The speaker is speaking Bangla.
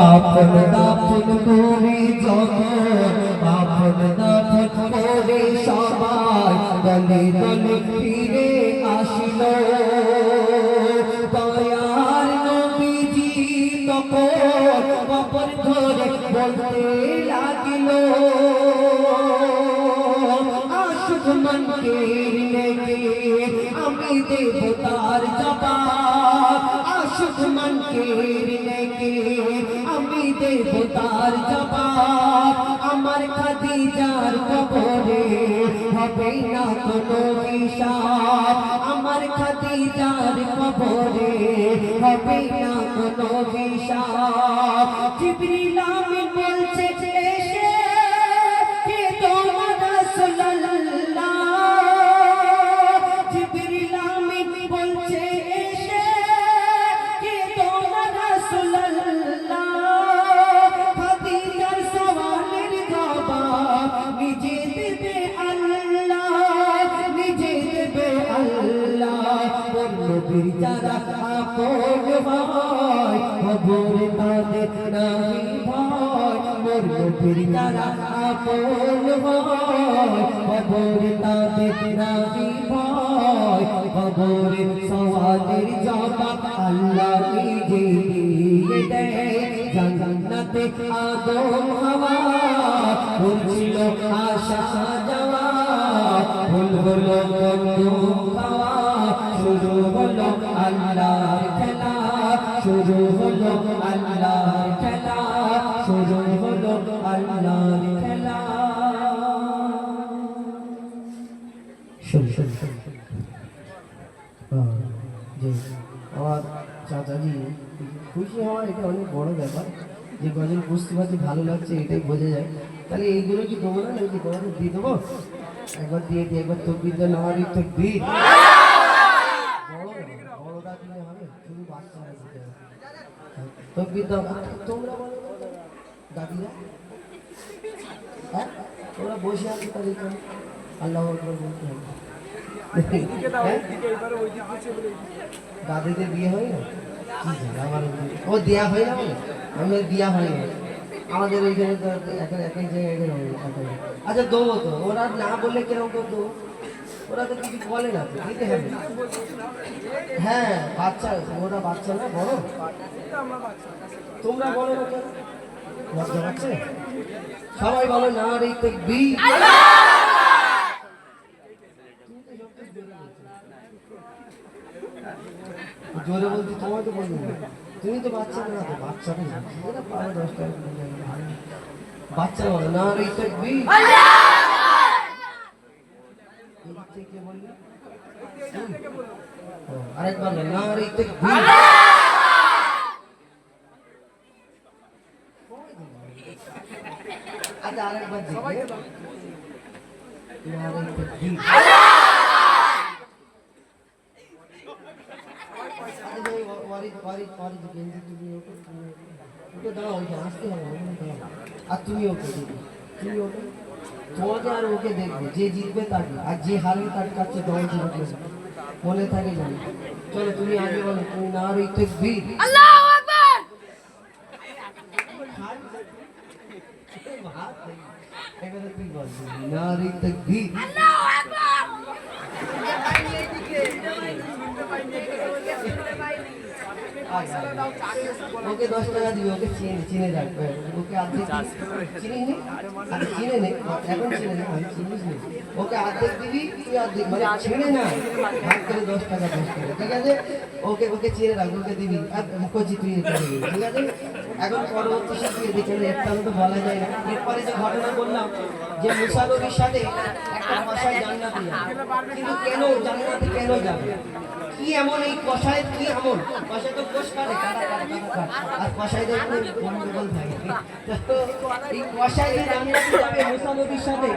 কাপন দাপন করে যখন কাপন দাপন করে সবাই। দলে দলে ফিরে আসিল। দয়ার নবীজি তখন কবর ধরে বলতে লাগিল আশুক মনকে আমি দেব তার জবাব। আশুক মনকে আমি দেব তার জবাব আমার খাদিজার কবরে হবে না কোনো হিসাব আমার খাদিজার কবরে হবে না কোনো হিসাব জিবরিল আমিন বলছে নবীর যারা আপন হয় খবর তাদের নাই ভয় মোর নবীর যারা আপন হয় খবর তাদের নাই ভয় খবর সওয়ালের জবাব আশা যাওয়া ভুল হলো বন্ধু খাওয়া শুরু খেলা শুরু হলো আল্লাহর খেলা শুরু হলো আল্লাহর। হ্যাঁ, আমার চাচাজি খুশি হওয়া এটা অনেক বড় ব্যাপার যে গজল বুঝতে পারছি ভালো লাগছে এটাই বোঝা যায় তাহলে এইগুলো কি দেবো না নাকি তোমাদের দিয়ে দেবো একবার দিয়ে দিই একবার তকবির তো নেওয়ারই তকবির। বড় দিলে হবে, শুধু বাচ্চারা দিতে হবে। তকবির দাও। তোমরা বলো দাদিরা? হ্যাঁ? তোমরা বসে আছো আল্লাহ বলতে হ্যাঁ? দাদিদের বিয়ে হয় না ও, দেয়া হয় না বলে? আমি দেয়া হয় না আমাদের ওইখানে তো জায়গায় এখানে হয়, এক এক- আচ্ছা দেবো তো। ওরা না বললে কেরকম করে দেবো ওরা তো কিছু বলে না হ্যাঁ বাচ্চা ওরা বাচ্চা না বড়? তোমরা বলো না লজ্জা সবাই বলো না রে বি জোরে বলছি তো বলব। তুমি তো বাচ্চা না তো বাচ্চা তো এটা পারো দশটা বাচ্চা বলো না রে বি থেকে বললি ও, আরেকবার বলো, না রে বি আচ্ছা আরেকবার দেখি না রে বি আরে গেঞ্জি তুমি ওকে তুমি ওকে ওকে দাঁড়াও ওইটা আসতে হবে আর তুমি ওকে তুমি ওকে তোমাকে আর ওকে দেখবে যে জিতবে তাকে আর যে হারবে তার কাছে দল জিতবে মনে থাকে জানি চলো তুমি আগে বলো তুমি না আর একটু বি আল্লাহু আকবার! এবারে তুই বল না আর একটু বি আল্লাহু আকবার ওকে দশ টাকা দিবি ওকে চিনে চিনে রাখবে ওকে আরে চিনে নে। এখন চিনে নে। ওকে অর্ধেক দিবি, তুই অর্ধেক মানে চিনে না। করে দশ টাকা দশ টাকা। ঠিক আছে? ওকে ওকে চিনে রাখ ওকে দিবি। আর কচি তুই ঠিক আছে? এখন পরবর্তী সাথে দেখে একটা তো বলা যায় না। এরপরে যে ঘটনা বললাম, যে মুসা সাথে একটা মশাই জান্নাতে কিন্তু কেন জান্নাতে কেন যাবে? কি এমন এই কষায় কি এমন কষায় তো কোষ কাটে। আর কষাইদের একটু গন্ডগোল কষায় যে জান্নাতে মুসা নবীর সাথে